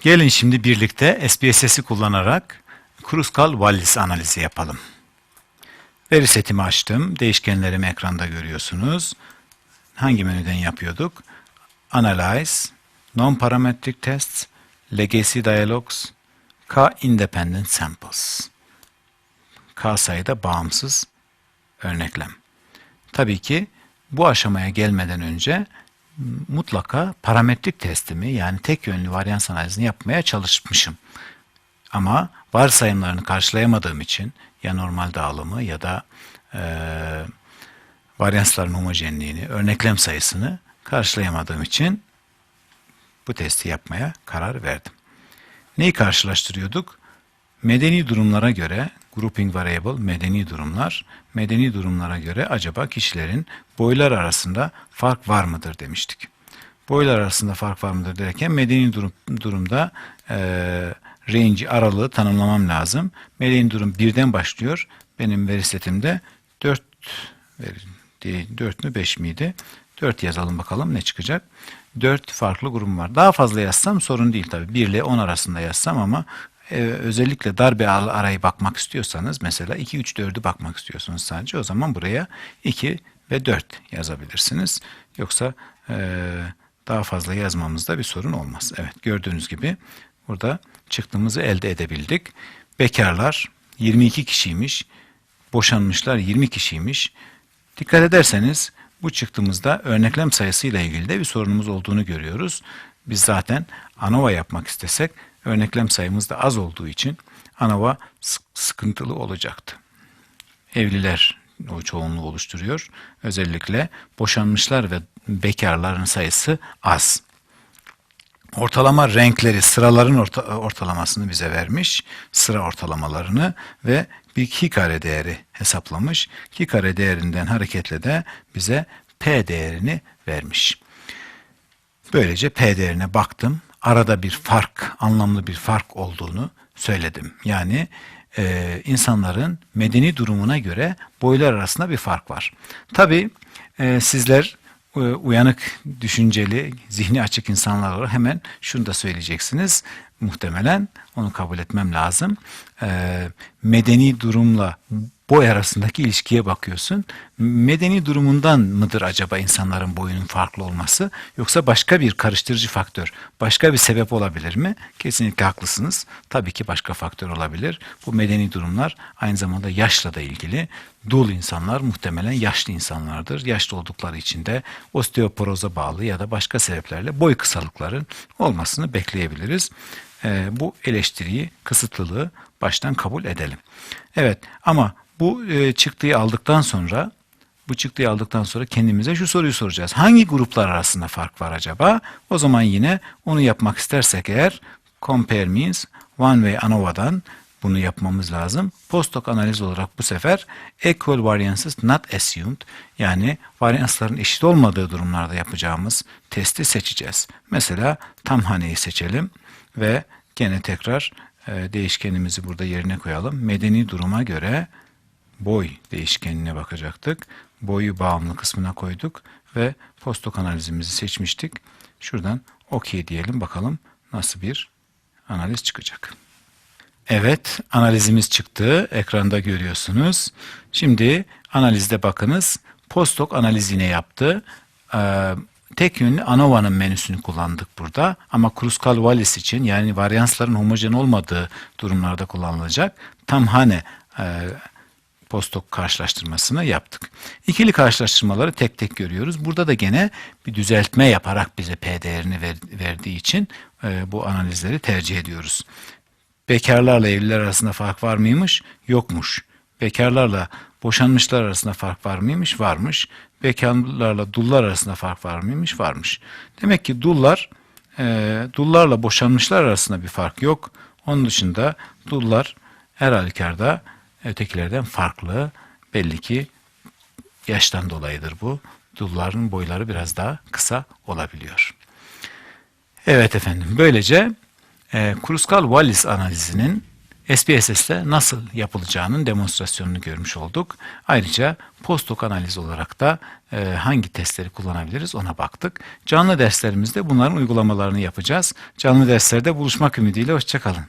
Gelin şimdi birlikte SPSS'i kullanarak Kruskal-Wallis analizi yapalım. Veri setimi açtım. Değişkenlerimi ekranda görüyorsunuz. Hangi menüden yapıyorduk? Analyze, Non-Parametric Tests, Legacy Dialogs, K Independent Samples. K sayıda bağımsız örneklem. Tabii ki bu aşamaya gelmeden önce mutlaka parametrik testimi yani tek yönlü varyans analizini yapmaya çalışmışım. Ama varsayımlarını karşılayamadığım için ya normal dağılımı ya da e, varyansların homojenliğini, örneklem sayısını karşılayamadığım için bu testi yapmaya karar verdim. Neyi karşılaştırıyorduk? Medeni durumlara göre grouping variable medeni durumlar, medeni durumlara göre acaba kişilerin boylar arasında fark var mıdır demiştik. Boylar arasında fark var mıdır derken medeni durum, durumda e, range aralığı tanımlamam lazım. Medeni durum birden başlıyor. Benim veri setimde 4 4 mü 5 miydi? 4 yazalım bakalım ne çıkacak. 4 farklı grubum var. Daha fazla yazsam sorun değil tabii. 1 ile 10 arasında yazsam ama e, özellikle darbe arayı bakmak istiyorsanız mesela 2, 3, 4'ü bakmak istiyorsunuz sadece o zaman buraya 2 ve 4 yazabilirsiniz. Yoksa e, daha fazla yazmamızda bir sorun olmaz. Evet gördüğünüz gibi burada çıktığımızı elde edebildik. Bekarlar 22 kişiymiş. Boşanmışlar 20 kişiymiş. Dikkat ederseniz bu çıktığımızda örneklem sayısıyla ilgili de bir sorunumuz olduğunu görüyoruz. Biz zaten ANOVA yapmak istesek örneklem sayımız da az olduğu için ANOVA sıkıntılı olacaktı. Evliler o çoğunluğu oluşturuyor. Özellikle boşanmışlar ve bekarların sayısı az. Ortalama renkleri, sıraların orta, ortalamasını bize vermiş. Sıra ortalamalarını ve bir ki kare değeri hesaplamış. Ki kare değerinden hareketle de bize p değerini vermiş. Böylece p değerine baktım. Arada bir fark, anlamlı bir fark olduğunu söyledim. Yani e, insanların medeni durumuna göre boylar arasında bir fark var. Tabii e, sizler e, uyanık, düşünceli, zihni açık insanlar olarak hemen şunu da söyleyeceksiniz. Muhtemelen onu kabul etmem lazım. E, medeni durumla boy arasındaki ilişkiye bakıyorsun. Medeni durumundan mıdır acaba insanların boyunun farklı olması yoksa başka bir karıştırıcı faktör, başka bir sebep olabilir mi? Kesinlikle haklısınız. Tabii ki başka faktör olabilir. Bu medeni durumlar aynı zamanda yaşla da ilgili. Dul insanlar muhtemelen yaşlı insanlardır. Yaşlı oldukları için de osteoporoza bağlı ya da başka sebeplerle boy kısalıkların olmasını bekleyebiliriz. Ee, bu eleştiriyi, kısıtlılığı baştan kabul edelim. Evet ama bu e, çıktıyı aldıktan sonra bu çıktıyı aldıktan sonra kendimize şu soruyu soracağız. Hangi gruplar arasında fark var acaba? O zaman yine onu yapmak istersek eğer compare means one way ANOVA'dan bunu yapmamız lazım. Post-hoc analiz olarak bu sefer equal variances not assumed yani varyansların eşit olmadığı durumlarda yapacağımız testi seçeceğiz. Mesela tam haneyi seçelim ve gene tekrar e, değişkenimizi burada yerine koyalım. Medeni duruma göre boy değişkenine bakacaktık. Boyu bağımlı kısmına koyduk ve postok analizimizi seçmiştik. Şuradan OK diyelim bakalım nasıl bir analiz çıkacak. Evet analizimiz çıktı. Ekranda görüyorsunuz. Şimdi analizde bakınız. Postok analiz yine yaptı. Ee, tek yönlü ANOVA'nın menüsünü kullandık burada. Ama Kruskal-Wallis için yani varyansların homojen olmadığı durumlarda kullanılacak. Tam hane e, postok karşılaştırmasını yaptık. İkili karşılaştırmaları tek tek görüyoruz. Burada da gene bir düzeltme yaparak bize P değerini ver, verdiği için e, bu analizleri tercih ediyoruz. Bekarlarla evliler arasında fark var mıymış? Yokmuş. Bekarlarla boşanmışlar arasında fark var mıymış? Varmış. Bekarlarla dullar arasında fark var mıymış? Varmış. Demek ki dullar e, dullarla boşanmışlar arasında bir fark yok. Onun dışında dullar her halükarda ötekilerden farklı. Belli ki yaştan dolayıdır bu. Dulların boyları biraz daha kısa olabiliyor. Evet efendim böylece e, Kruskal-Wallis analizinin SPSS'te nasıl yapılacağının demonstrasyonunu görmüş olduk. Ayrıca post-hoc analiz olarak da e, hangi testleri kullanabiliriz ona baktık. Canlı derslerimizde bunların uygulamalarını yapacağız. Canlı derslerde buluşmak ümidiyle hoşçakalın.